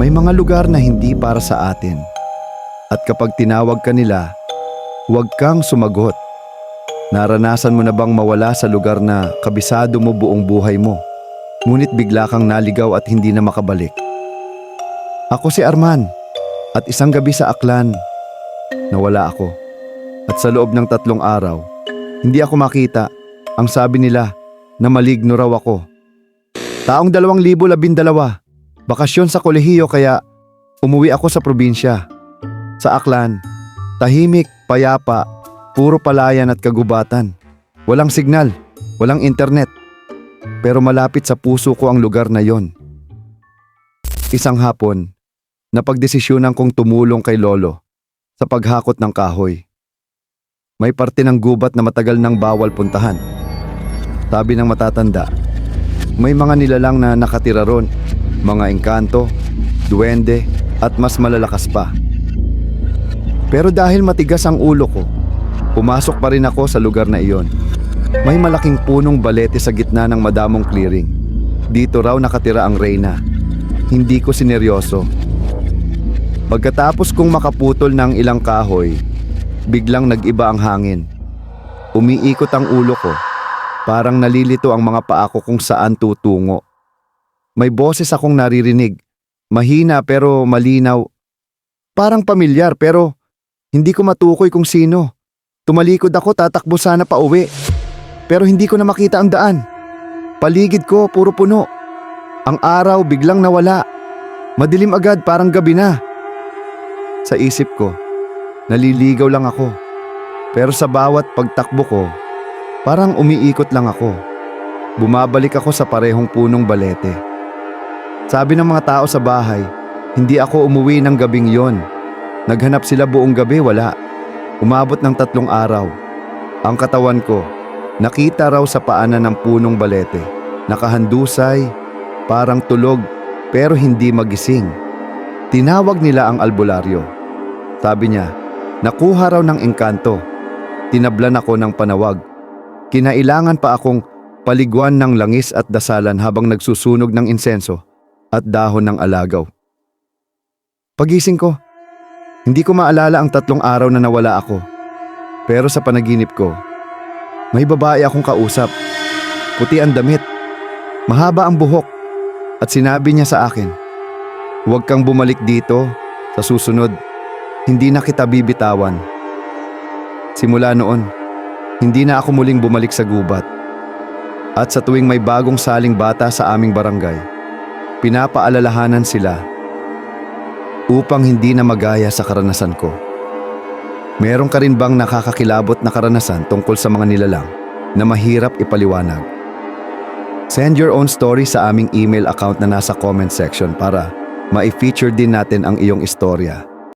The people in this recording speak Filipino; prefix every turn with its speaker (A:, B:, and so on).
A: May mga lugar na hindi para sa atin. At kapag tinawag ka nila, huwag kang sumagot. Naranasan mo na bang mawala sa lugar na kabisado mo buong buhay mo, ngunit bigla kang naligaw at hindi na makabalik? Ako si Arman, at isang gabi sa Aklan, nawala ako. At sa loob ng tatlong araw, hindi ako makita. Ang sabi nila na maligno raw ako. Taong dalawang libo labindalawa, bakasyon sa kolehiyo kaya umuwi ako sa probinsya. Sa Aklan, tahimik, payapa, puro palayan at kagubatan. Walang signal, walang internet. Pero malapit sa puso ko ang lugar na yon. Isang hapon, napagdesisyonan kong tumulong kay Lolo sa paghakot ng kahoy. May parte ng gubat na matagal nang bawal puntahan. Sabi ng matatanda, may mga nilalang na nakatira ron, mga engkanto, duwende, at mas malalakas pa. Pero dahil matigas ang ulo ko, pumasok pa rin ako sa lugar na iyon. May malaking punong balete sa gitna ng madamong clearing. Dito raw nakatira ang reyna. Hindi ko sineryoso. Pagkatapos kong makaputol ng ilang kahoy, biglang nag-iba ang hangin. Umiikot ang ulo ko. Parang nalilito ang mga paa ko kung saan tutungo. May boses akong naririnig. Mahina pero malinaw. Parang pamilyar pero hindi ko matukoy kung sino. Tumalikod ako tatakbo sana pa uwi. Pero hindi ko na makita ang daan. Paligid ko puro puno. Ang araw biglang nawala. Madilim agad parang gabi na. Sa isip ko, naliligaw lang ako. Pero sa bawat pagtakbo ko, parang umiikot lang ako. Bumabalik ako sa parehong punong balete. Sabi ng mga tao sa bahay, hindi ako umuwi ng gabing yon. Naghanap sila buong gabi, wala. Umabot ng tatlong araw. Ang katawan ko, nakita raw sa paanan ng punong balete. Nakahandusay, parang tulog, pero hindi magising. Tinawag nila ang albularyo. Sabi niya, nakuha raw ng engkanto. Tinablan ako ng panawag. Kinailangan pa akong paliguan ng langis at dasalan habang nagsusunog ng insenso at dahon ng alagaw. Pagising ko, hindi ko maalala ang tatlong araw na nawala ako. Pero sa panaginip ko, may babae akong kausap. Puti ang damit, mahaba ang buhok, at sinabi niya sa akin, Huwag kang bumalik dito, sa susunod, hindi na kita bibitawan. Simula noon, hindi na ako muling bumalik sa gubat. At sa tuwing may bagong saling bata sa aming barangay, pinapaalalahanan sila upang hindi na magaya sa karanasan ko. Meron ka rin bang nakakakilabot na karanasan tungkol sa mga nilalang na mahirap ipaliwanag? Send your own story sa aming email account na nasa comment section para ma-feature din natin ang iyong istorya.